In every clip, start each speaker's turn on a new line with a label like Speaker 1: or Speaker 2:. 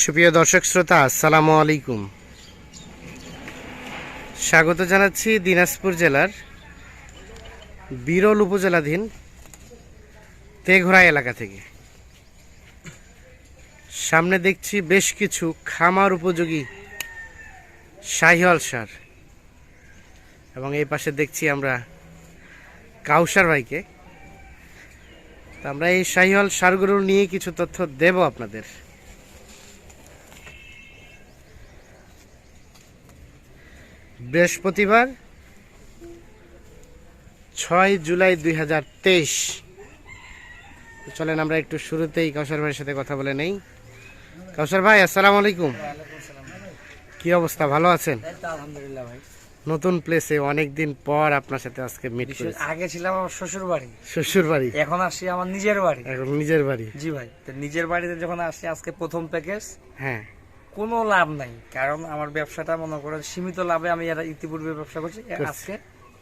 Speaker 1: সুপ্রিয় দর্শক শ্রোতা, আসসালামু আলাইকুম। স্বাগত জানাচ্ছি দিনাজপুর জেলার বিরল উপজেলাধীন তেঘোড়া এলাকা থেকে। সামনে দেখছি বেশ কিছু খামার উপযোগী শাহিওয়াল সার। এবং এই পাশে দেখছি আমরা কাউসার ভাইকে। আমরা এই শাহিওয়াল সারগুলো নিয়ে কিছু তথ্য দেব আপনাদের। বৃহস্পতিবার ছয় জুলাই দুই হাজার তেইশ। চলেন আমরা একটু শুরুতেই কাউসার ভাইয়ের সাথে কথা বলে নেই। কাউসার ভাই আসসালামু আলাইকুম। কি অবস্থা ভালো আছেন?
Speaker 2: আলহামদুলিল্লাহ ভাই।
Speaker 1: নতুন প্লেসে অনেক দিন পর আপনার সাথে আজকে মিট করেছি।
Speaker 2: আগে ছিলাম আমার শ্বশুর বাড়ি।
Speaker 1: শ্বশুর বাড়ি?
Speaker 2: এখন আসছি আমার নিজের বাড়ি।
Speaker 1: এখন নিজের বাড়ি।
Speaker 2: জি ভাই তো নিজের বাড়িতে যখন আসছি আজকে প্রথম প্যাকেজ
Speaker 1: হ্যাঁ।
Speaker 2: কোনো লাভ নাই। কারণ আমার ব্যবসাটা মনে করেন সীমিত লাভে আমি এর ইতিপূর্বে ব্যবসা করছি। আজকে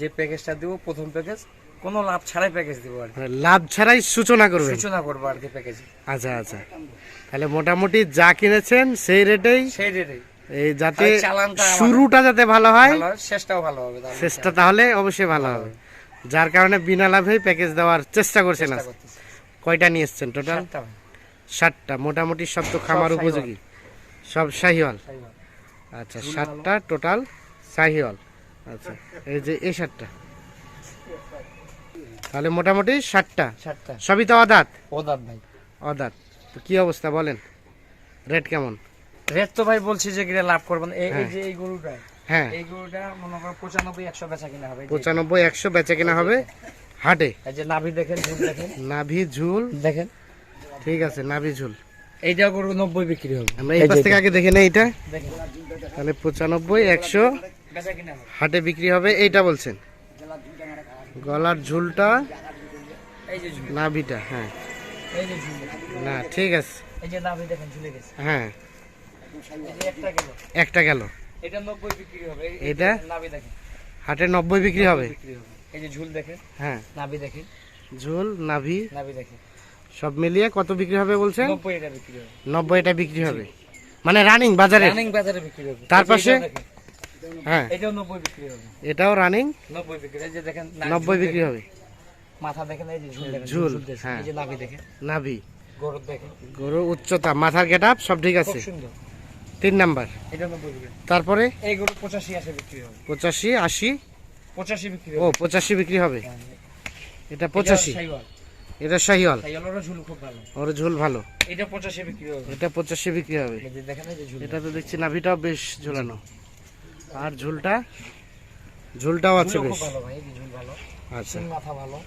Speaker 2: যে প্যাকেজটা দিব প্রথম প্যাকেজ কোনো লাভ ছাড়াই প্যাকেজ দিব আর।
Speaker 1: মানে লাভ ছাড়াই সূচনা করবেন।
Speaker 2: সূচনা করব আর কি প্যাকেজ।
Speaker 1: আচ্ছা আচ্ছা। তাহলে মোটামুটি যা কিনেছেন সেই রেটেই
Speaker 2: সেই রেটেই।
Speaker 1: এই যাতে শুরুটা যাতে ভালো হয়
Speaker 2: শেষটাও ভালো হবে
Speaker 1: শেষটা তাহলে অবশ্যই ভালো হবে। যার কারণে বিনা লাভেই প্যাকেজ দেওয়ার চেষ্টা করছেন। কয়টা নিয়ে এসছেন টোটাল?
Speaker 2: সাতটা।
Speaker 1: ষাটটা মোটামুটি সব তো খামার উপযোগী। সব শাহিওয়াল? আচ্ছা সাতটা টোটাল শাহিওয়াল। আচ্ছা এই যে এই সাতটা। তাহলে মোটামুটি ষাটটা
Speaker 2: সাতটা।
Speaker 1: সবই তো অদাত?
Speaker 2: অদাত ভাই।
Speaker 1: অদাঁত। তো কি অবস্থা বলেন? রেট কেমন?
Speaker 2: রেট তো ভাই বলছি যে কিনা লাভ করবেন। এই
Speaker 1: হ্যাঁ।
Speaker 2: যে এই গরুটা
Speaker 1: হ্যাঁ।
Speaker 2: এই গরুটা মনে করো পঁচানব্বই একশো বেচা কিনা হবে।
Speaker 1: পঁচানব্বই একশো বেচে কিনা হবে। হাটে।
Speaker 2: এই যে নাভি দেখেন ঝুল দেখেন।
Speaker 1: নাভি ঝুল।
Speaker 2: দেখেন।
Speaker 1: ঠিক আছে নাভি ঝুল।
Speaker 2: এইটা গরু নব্বই বিক্রি হবে।
Speaker 1: আমরা এই পাশ থেকে আগে দেখে নেই এটা? তাহলে পঁচানব্বই একশো। হাটে বিক্রি হবে এইটা বলছেন? গলার ঝুলটা নাভিটা হ্যাঁ। না ঠিক আছে। হ্যাঁ।
Speaker 2: একটা গেল। এটা
Speaker 1: হাটে নব্বই বিক্রি হবে।
Speaker 2: এই যে ঝুল দেখেন।
Speaker 1: হ্যাঁ।
Speaker 2: নাভি দেখেন।
Speaker 1: ঝুল নাভি।
Speaker 2: নাভি দেখেন।
Speaker 1: সব মিলিয়ে কত বিক্রি হবে বলছেন?
Speaker 2: নব্বই এটা বিক্রি হবে।
Speaker 1: নব্বইটা বিক্রি হবে। মানে রানিং বাজারে
Speaker 2: রানিং বাজারে বিক্রি হবে।
Speaker 1: তার পাশে? হ্যাঁ।
Speaker 2: এটাও নব্বই বিক্রি হবে।
Speaker 1: এটাও রানিং
Speaker 2: নব্বই বিক্রি এই যে দেখেন
Speaker 1: নব্বই বিক্রি হবে।
Speaker 2: মাথা দেখেন এই যে ঝুল দেখেন
Speaker 1: ঝুল, হ্যাঁ।
Speaker 2: এই যে নাভি দেখেন।
Speaker 1: নাভি।
Speaker 2: গরু দেখেন।
Speaker 1: গরুর উচ্চতা মাথার গেট সব ঠিক
Speaker 2: খুব
Speaker 1: আছে?
Speaker 2: সুন্দর।
Speaker 1: তিন নাম্বার।
Speaker 2: এটা নব্বই বিক্রি
Speaker 1: তারপরে?
Speaker 2: এই গরু পঁচাশি আসে বিক্রি হবে।
Speaker 1: পঁচাশি আশি?
Speaker 2: পঁচাশি বিক্রি
Speaker 1: ও পঁচাশি বিক্রি হবে।
Speaker 2: হ্যাঁ।
Speaker 1: এটা পঁচাশি।
Speaker 2: এটা শাহিওয়াল।
Speaker 1: এটা শাহিওয়াল
Speaker 2: শাহিওয়ালেরও ঝুল খুব ভালো।
Speaker 1: ওর ঝুল ভালো।
Speaker 2: এটা পঁচাশি বিক্রি হবে।
Speaker 1: এটা পঁচাশি বিক্রি হবে।
Speaker 2: দেখেন এই যে ঝুল
Speaker 1: এটা তো দেখছি নাভিটাও বেশ ঝুলানো। আর ঝুলটা? ঝুলটাও আছে বেশ।
Speaker 2: ভালো ভাই ঝুল ভালো।
Speaker 1: আচ্ছা।
Speaker 2: মাথা ভালো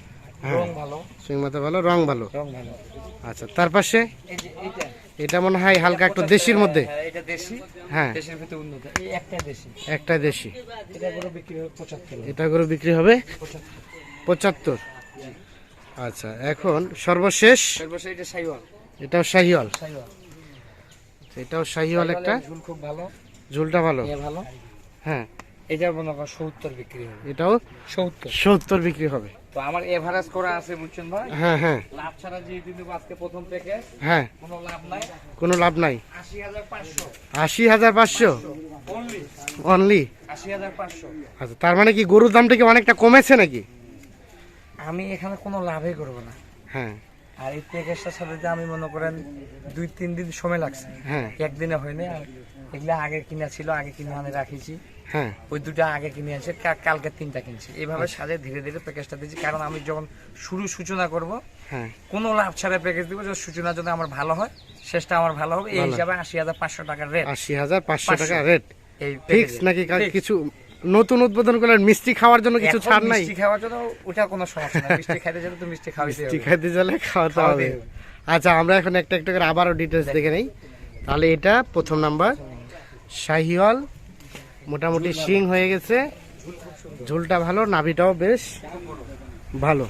Speaker 1: হ্যাঁ।
Speaker 2: রং ভালো।
Speaker 1: সিং মাথা ভালো রং ভালো।
Speaker 2: রং ভালো।
Speaker 1: আচ্ছা তার পাশে? এটা মনে হয় হালকা একটু দেশির মধ্যে।
Speaker 2: হ্যাঁ, এটা দেশি।
Speaker 1: হ্যাঁ।
Speaker 2: দেশের ভিতরে উন্নত। এই একটা দেশি।
Speaker 1: একটা দেশি।
Speaker 2: এটা গরু বিক্রি হবে পঁচাত্তর।
Speaker 1: এটা করে বিক্রি হবে
Speaker 2: পঁচাত্তর।
Speaker 1: পঁচাত্তর। আচ্ছা এখন সর্বশেষ?
Speaker 2: সর্বশেষ এটা শাহিওয়াল
Speaker 1: এটাও শাহিওয়াল
Speaker 2: শাহিওয়াল
Speaker 1: এটাও শাহিওয়াল একটা?
Speaker 2: ঝুল খুব ভালো।
Speaker 1: ঝুলটা ভালো?
Speaker 2: ভালো।
Speaker 1: হ্যাঁ।
Speaker 2: এটা মনে সত্তর বিক্রি হবে।
Speaker 1: এটাও
Speaker 2: সত্তর।
Speaker 1: সত্তর বিক্রি হবে।
Speaker 2: তো আমার এভারেজ করা আছে বুঝছেন ভাই?
Speaker 1: হ্যাঁ হ্যাঁ।
Speaker 2: লাভ ছাড়া যে দিন আজকে প্রথম প্যাকেজ
Speaker 1: হ্যাঁ।
Speaker 2: কোনো লাভ নাই।
Speaker 1: কোনো লাভ নাই?
Speaker 2: আশি হাজার পাঁচশো।
Speaker 1: আশি হাজার পাঁচশো?
Speaker 2: অনলি
Speaker 1: অনলি
Speaker 2: আশি হাজার পাঁচশো।
Speaker 1: আচ্ছা তার মানে কি গরুর দামটা কি অনেকটা কমেছে নাকি?
Speaker 2: আমি এখানে কোনো লাভই করব না।
Speaker 1: হ্যাঁ।
Speaker 2: আর এই প্যাকেজটার সাথে যে আমি মনে করেন দুই তিন দিন সময় লাগছে।
Speaker 1: হ্যাঁ।
Speaker 2: একদিনে হয়নি আর এগুলা আগে কিনা ছিল আগে কিনে আমি রাখিছি
Speaker 1: হ্যাঁ।
Speaker 2: ওই দুটা আগে কিনে আছে কালকে তিনটা কিনছি। এইভাবে সাজে ধীরে ধীরে প্যাকেজটা দিয়েছি কারণ আমি যখন শুরু সূচনা করব
Speaker 1: হ্যাঁ।
Speaker 2: কোনো লাভ ছাড়া প্যাকেজ দিব যে সূচনা যদি আমার ভালো হয় শেষটা আমার ভালো হবে এই হিসাবে আশি হাজার পাঁচশো টাকার রেট
Speaker 1: আশি হাজার পাঁচশো
Speaker 2: পাঁচশো।
Speaker 1: টাকা রেট
Speaker 2: এই
Speaker 1: ফিক্স নাকি কিছু নতুন উদ্বোধন করলেন মিষ্টি খাওয়ার জন্য কিছু ছাড় নাই?
Speaker 2: মিষ্টি খাওয়ার জন্য ওটা কোনো সমস্যা না মিষ্টি খাইতে গেলে তো মিষ্টি
Speaker 1: মিষ্টি খাইতে গেলে খাওয়াতে হবে। আচ্ছা আমরা এখন একটা একটা করে আবারও ডিটেলস দেখে নেই। তাহলে এটা প্রথম নাম্বার শাহিওয়াল মোটামুটি শিং হয়ে গেছে। ঝুলটা ভালো নাভিটাও বেশ ভালো।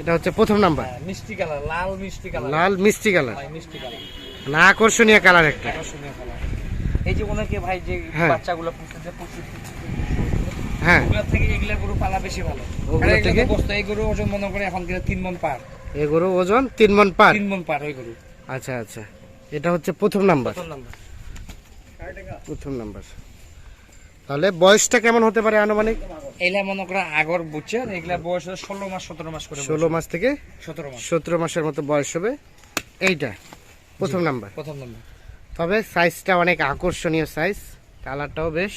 Speaker 1: এটা হচ্ছে প্রথম নাম্বার
Speaker 2: হ্যাঁ, মিষ্টি কালার লাল মিষ্টি কালার।
Speaker 1: লাল মিষ্টি কালার।
Speaker 2: মিষ্টি কালার।
Speaker 1: না আকর্ষণীয় কালার একটা।
Speaker 2: এই যে ওনাকে ভাই যে
Speaker 1: হ্যাঁ।
Speaker 2: বাচ্চাগুলো পুষতে প্রচুর
Speaker 1: হ্যাঁ।
Speaker 2: থেকে এগুলা গরু পালা বেশি ভালো।
Speaker 1: থেকে?
Speaker 2: এই গরু ওজন মনে করে এখন কিনা তিন মন পার।
Speaker 1: এ গরু ওজন তিন মন পার?
Speaker 2: তিন মন পার ওই গরু।
Speaker 1: আচ্ছা আচ্ছা। এটা হচ্ছে প্রথম নাম্বার।
Speaker 2: প্রথম নাম্বার।
Speaker 1: প্রথম নাম্বার। তাহলে বয়সটা কেমন হতে পারে আনুমানিক?
Speaker 2: এইলা মনে করো আগর বুঝছেন এগুলা বয়স ষোলো মাস সতেরো মাস করে
Speaker 1: ষোলো মাস থেকে
Speaker 2: সতেরো মাস।
Speaker 1: সতেরো মাসের মতো বয়স হবে। এইটা প্রথম নাম্বার।
Speaker 2: প্রথম নাম্বার।
Speaker 1: তবে সাইজটা অনেক আকর্ষণীয় সাইজ কালারটাও বেশ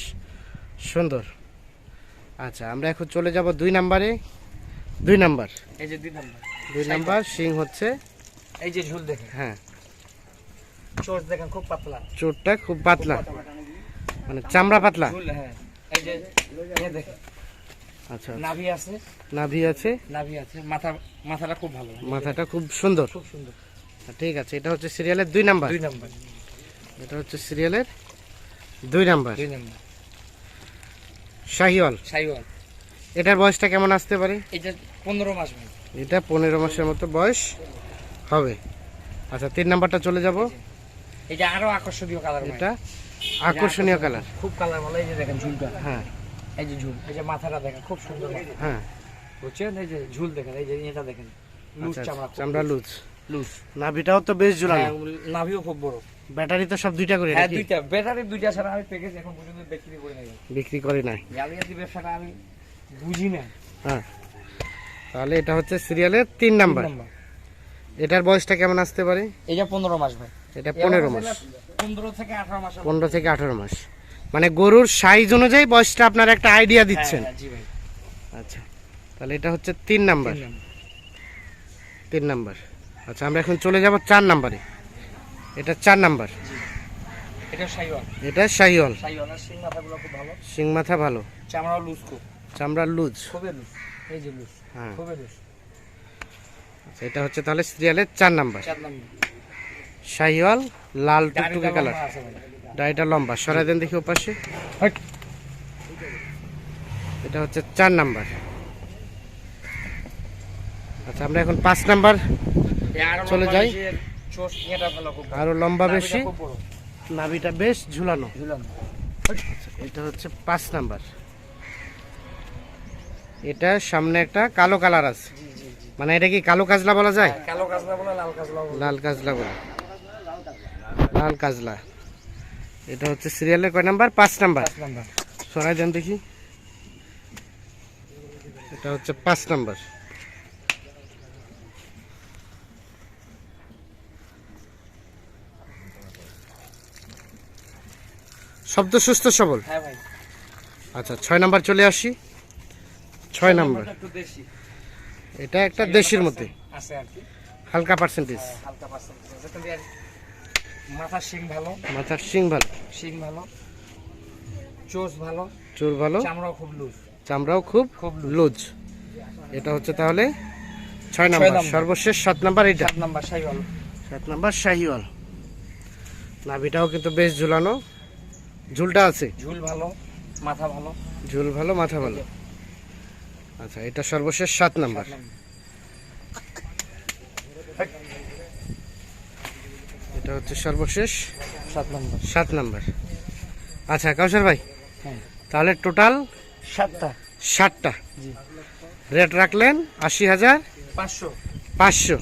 Speaker 1: সুন্দর। আচ্ছা আমরা এখন চলে যাব দুই নাম্বারে। দুই নাম্বার।
Speaker 2: এই যে দুই নাম্বার।
Speaker 1: দুই নাম্বার সিং হচ্ছে
Speaker 2: এই যে ঝুল দেখেন।
Speaker 1: হ্যাঁ।
Speaker 2: চোষ দেখেন খুব পাতলা।
Speaker 1: চোটটা খুব পাতলা। মানে চামড়া পাতলা।
Speaker 2: হ্যাঁ। এই যে দেখেন।
Speaker 1: আচ্ছা
Speaker 2: নাভি আছে।
Speaker 1: নাভি আছে।
Speaker 2: নাভি আছে। মাথা মাথাটা খুব ভালো
Speaker 1: মাথাটা খুব সুন্দর।
Speaker 2: খুব সুন্দর।
Speaker 1: ঠিক আছে এটা হচ্ছে সিরিয়ালের দুই নাম্বার।
Speaker 2: দুই নাম্বার।
Speaker 1: এটা হচ্ছে সিরিয়ালের দুই নাম্বার।
Speaker 2: দুই নাম্বার।
Speaker 1: শাহিওয়াল?
Speaker 2: সাইওয়াল
Speaker 1: এটার বয়সটা কেমন আসতে পারে?
Speaker 2: এটা পনেরো মাস
Speaker 1: এটা পনেরো মাসের মতো বয়স হবে। আচ্ছা তিন নাম্বারটা চলে যাব।
Speaker 2: এটা আরও আকর্ষণীয় কালার
Speaker 1: এটা আকর্ষণীয় কালার।
Speaker 2: খুব কালার ভালো। এই যে দেখেন ঝুলটা।
Speaker 1: হ্যাঁ।
Speaker 2: এই যে ঝুল। এই যে মাথাটা দেখেন খুব সুন্দর
Speaker 1: হ্যাঁ।
Speaker 2: বুঝছেন? এই যে ঝুল দেখেন এই যে এটা দেখেন। লুজ
Speaker 1: আচ্ছা,
Speaker 2: চামড়া
Speaker 1: চামড়া লুজ।
Speaker 2: লুজ
Speaker 1: নাভিটাও তো বেশ ঝুলানো।
Speaker 2: নাভিও খুব বড়।
Speaker 1: ব্যাটারি তো সব দুইটা করে
Speaker 2: হ্যাঁ দুইটা। ব্যাটারি দুইটা ছাড়া আমি প্যাকেজ এখন পর্যন্ত বিক্রি করে নাই।
Speaker 1: বিক্রি করে নাই।
Speaker 2: জালিয়াতি ব্যবসাটা আমি বুঝি না
Speaker 1: হ্যাঁ। তাহলে এটা হচ্ছে সিরিয়ালের তিন নাম্বার। এটার বয়সটা কেমন আসতে পারে?
Speaker 2: এটা পনেরো মাস ভাই।
Speaker 1: এটা পনেরো মাস।
Speaker 2: পনেরো থেকে আঠারো মাস
Speaker 1: পনেরো থেকে আঠারো মাস। মানে গরুর সাইজ অনুযায়ী বয়সটা আপনার একটা আইডিয়া দিচ্ছেন।
Speaker 2: জি ভাই।
Speaker 1: আচ্ছা। তাহলে এটা হচ্ছে তিন নাম্বার।
Speaker 2: তিন নাম্বার।
Speaker 1: আচ্ছা আমরা এখন চলে যাব চার নাম্বারে। এটা চার নাম্বার।
Speaker 2: এটা
Speaker 1: শাহিওয়াল
Speaker 2: সিং
Speaker 1: শিং মাথা ভালো।
Speaker 2: চামড়াও লুজ খুব।
Speaker 1: চামড়ার লুজ
Speaker 2: এই যে লুজ
Speaker 1: হ্যাঁ। এটা হচ্ছে তাহলে সিরিয়ালের চার নাম্বার। শাহিওয়াল লাল টুকটুকে কালার ডাইটা লম্বা। সরাই দেন দেখি ওপাশে। এটা হচ্ছে চার নাম্বার। আচ্ছা আমরা এখন পাঁচ নাম্বার চলে যাই। আরও লম্বা বেশি। নাভিটা বেশ ঝুলানো।
Speaker 2: ঝুলানো।
Speaker 1: এটা হচ্ছে পাঁচ নাম্বার। এটা সামনে একটা কালো কালার আছে। মানে এটা কি কালো কাজলা বলা যায়?
Speaker 2: কালো কাজলা বলে লাল কাজলা বলে।
Speaker 1: লাল কাজলা বলে। লাল কাজলা। এটা হচ্ছে সিরিয়ালের কয় নাম্বার? পাঁচ নাম্বার। সরাই দেন দেখি। এটা হচ্ছে পাঁচ নাম্বার। শব্দ সুস্থ সবল?
Speaker 2: হ্যাঁ ভাই।
Speaker 1: আচ্ছা ছয় নাম্বার চলে আসি। ছয় নাম্বার। এটা একটা দেশির মধ্যে। হালকা পার্সেন্টেজ
Speaker 2: হ্যাঁ, মাথার শিং ভালো।
Speaker 1: মাথার শিং ভালো।
Speaker 2: শিং ভালো। চোষ ভালো।
Speaker 1: চোর ভালো।
Speaker 2: চামড়াও খুব লুজ
Speaker 1: চামড়াও খুব
Speaker 2: খুব
Speaker 1: লুজ এটা হচ্ছে তাহলে ছয় নাম্বার। সর্বশেষ সাত নাম্বার এটা
Speaker 2: সাত নাম্বার সাই
Speaker 1: সাত নাম্বার শাহিওয়াল। নাভিটাও কিন্তু বেশ ঝুলানো। ঝুলটা আছে?
Speaker 2: ঝুল ভালো মাথা ভালো।
Speaker 1: ঝুল ভালো মাথা ভালো। আচ্ছা এটা সর্বশেষ সাত নাম্বার। এটা হচ্ছে সর্বশেষ
Speaker 2: সাত নাম্বার।
Speaker 1: সাত নাম্বার। আচ্ছা কাউসার ভাই
Speaker 2: হ্যাঁ।
Speaker 1: তাহলে টোটাল
Speaker 2: সাতটা।
Speaker 1: ষাটটা
Speaker 2: জি।
Speaker 1: রেট রাখলেন আশি হাজার
Speaker 2: পাঁচশো।
Speaker 1: পাঁচশো।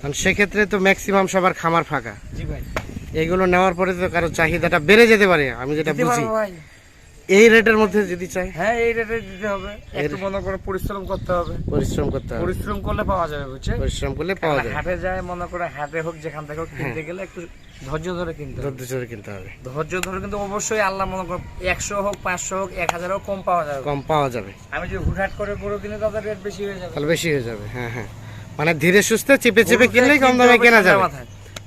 Speaker 1: কারণ সেক্ষেত্রে তো ম্যাক্সিমাম সবার খামার ফাঁকা।
Speaker 2: জি ভাই।
Speaker 1: এগুলো নেওয়ার পরে তো কারও চাহিদাটা বেড়ে যেতে পারে আমি যেটা বুঝি। এই রেটের মধ্যে যদি চাই।
Speaker 2: হ্যাঁ এই রেটে দিতে হবে। একটু মনে করে পরিশ্রম করতে হবে।
Speaker 1: পরিশ্রম করতে হবে।
Speaker 2: পরিশ্রম করলে পাওয়া যাবে বুঝছে
Speaker 1: পরিশ্রম করলে পাওয়া যায়
Speaker 2: হাটে যায় মনে করে হাটে হোক যেখান থেকে হোক কিনতে গেলে একটু ধৈর্য ধরে কিনতে হবে।
Speaker 1: ধৈর্য ধরে কিনতে হবে।
Speaker 2: ধৈর্য ধরে কিন্তু অবশ্যই আল্লাহ মনে করো একশো হোক পাঁচশো হোক এক হাজার হোক কম পাওয়া যাবে।
Speaker 1: কম পাওয়া যাবে।
Speaker 2: আমি যদি হুটহাট করে গরু কিনে তাদের রেট বেশি হয়ে যাবে।
Speaker 1: তাহলে বেশি হয়ে যাবে হ্যাঁ হ্যাঁ। মানে ধীরে সুস্থে চেপে চেপে কিনলেই কম দামে কেনা যাবে।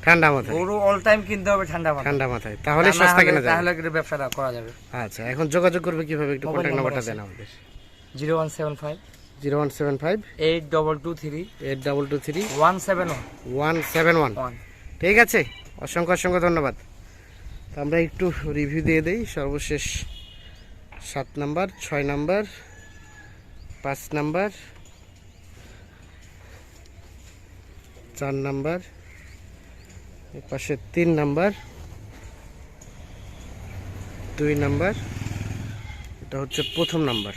Speaker 1: ঠান্ডা মাথায়।
Speaker 2: গরু অল টাইম কিনতে হবে ঠান্ডা মাথায়।
Speaker 1: ঠান্ডা মাথায়। তাহলে সস্তা কেনা যাবে।
Speaker 2: তাহলে কিন্তু ব্যবসাটা করা যাবে।
Speaker 1: আচ্ছা এখন যোগাযোগ করবে কীভাবে? একটু কন্ট্যাক্ট নাম্বারটা। দেন আমাদের।
Speaker 2: Zero one seven five
Speaker 1: zero one seven five
Speaker 2: eight double two three
Speaker 1: eight double two three
Speaker 2: one seven one
Speaker 1: one seven one ঠিক আছে? অসংখ্য অসংখ্য ধন্যবাদ। তো আমরা একটু রিভিউ দিয়ে দেই। সর্বশেষ সাত নাম্বার ছয় নাম্বার পাঁচ নাম্বার চার নাম্বার পাশে তিন নাম্বার দুই নাম্বার এটা হচ্ছে প্রথম নাম্বার।